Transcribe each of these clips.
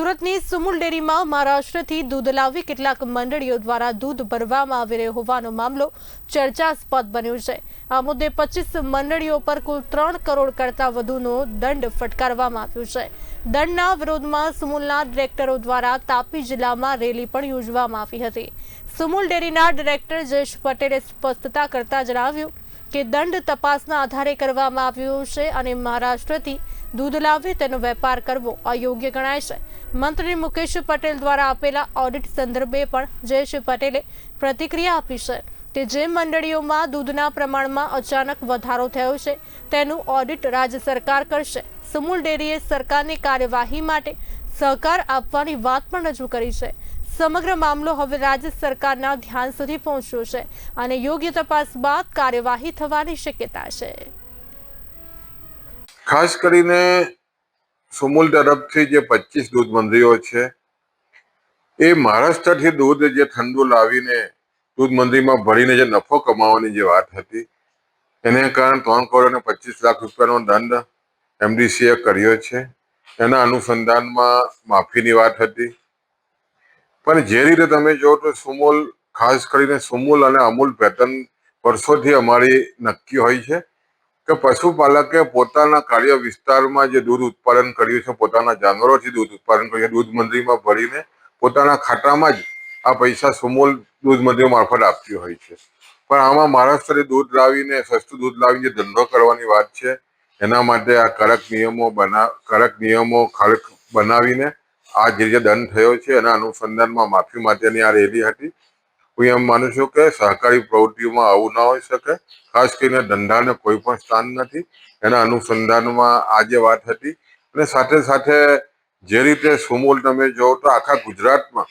સુરતની સુમુલ ડેરીમાં મહારાષ્ટ્રથી દૂધ લાવી કેટલાક મંડળીઓ દ્વારા દૂધ ભરવામાં આવી રહ્યો હોવાનો મામલો ચર્ચાસ્પદ બન્યો છે. આ મુદ્દે પચીસ મંડળીઓ પર કુલ ત્રણ કરોડ કરતાં વધુનો દંડ ફટકારવામાં આવ્યો છે. દંડના વિરોધમાં સુમુલના ડિરેક્ટરો દ્વારા તાપી જિલ્લામાં રેલી પણ યોજવામાં આવી હતી. સુમુલ ડેરીના ડિરેક્ટર જયેશ પટેલે સ્પષ્ટતા કરતા જણાવ્યું કે દંડ તપાસના આધારે કરવામાં આવ્યો છે અને મહારાષ્ટ્રથી દૂધ લાવી તેનો વેપાર કરવો અયોગ્ય ગણાય છે. મંત્રી મુકેશ પટેલ દ્વારા આપેલા ઓડિટ સંદર્ભે પણ જયેશ પટેલે પ્રતિક્રિયા આપી છે કે જે મંડળીઓમાં દૂધના પ્રમાણમાં અચાનક વધારો થયો છે, તેનું ઓડિટ રાજ્ય સરકાર કરશે. સુમુલ ડેરીએ સરકારની કાર્યવાહી માટે સહકાર આપવાની વાત પણ રજૂ કરી છે. સમગ્ર મામલો હવે રાજ્ય સરકારના ધ્યાન સુધી પહોંચ્યો છે અને યોગ્ય તપાસ બાદ કાર્યવાહી થવાની શક્યતા છે. ખાસ કરીને સુમુલ તરફથી જે પચીસ દૂધ મંડળીઓ છે, એ મહારાષ્ટ્રથી દૂધ જે ઠંડુ લાવીને દૂધ મંદિરમાં ભરીને જે નફો કમાવાની જે વાત હતી, એને કારણે ત્રણ કરોડ અને પચીસ લાખ રૂપિયાનો દંડ એમડીસીએ કર્યો છે. એના અનુસંધાનમાં માફીની વાત હતી. પણ જે રીતે તમે જો તો સુમૂલ, ખાસ કરીને સુમૂલ અને અમૂલ પેટર્ન વર્ષોથી અમારી નક્કી હોય છે. કે પશુપાલકે પોતાના કાર્ય વિસ્તારમાં જે દૂધ ઉત્પાદન કર્યું છે, પોતાના જાનવરોથી દૂધ ઉત્પાદન કર્યું છે, દૂધ મંડળીમાં ભરીને પોતાના ખાતામાં જ આ પૈસા સુમૂલ દૂધ મંડળીઓ મારફત આપતી હોય છે. પણ આમાં મહારાષ્ટ્રે દૂધ લાવીને, સસ્તું દૂધ લાવીને જે ધંધો કરવાની વાત છે, એના માટે આ કડક નિયમો બના, કડક નિયમો ખડક બનાવીને આ જે જે દંડ થયો છે, એના અનુસંધાનમાં માફી માટેની આ રેલી હતી. હું એમ માનું છું કે સહકારી પ્રવૃત્તિઓમાં આવું ના હોઈ શકે. ખાસ કરીને ધંધાને કોઈ પણ સ્થાન નથી. એના અનુસંધાનમાં આજે વાત હતી અને સાથે સાથે જે રીતે સુમૂલ તમે જોવો તો આખા ગુજરાતમાં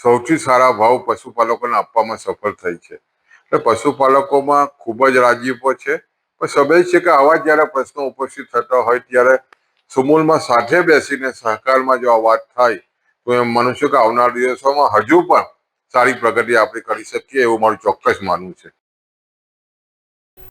સૌથી સારા ભાવ પશુપાલકોને આપવામાં સફળ થઈ છે. એટલે પશુપાલકોમાં ખૂબ જ રાજીપો છે. પણ સભ્ય છે કે આવા જ્યારે પ્રશ્નો ઉપસ્થિત થતા હોય ત્યારે સુમૂલમાં સાથે બેસીને સહકારમાં જો આ વાત થાય તો એમ માનું છું કે આવનાર દિવસોમાં હજુ પણ સારી પ્રગતિ આપણે કરી શકીએ એવું મારું ચોક્કસ માનવું છે.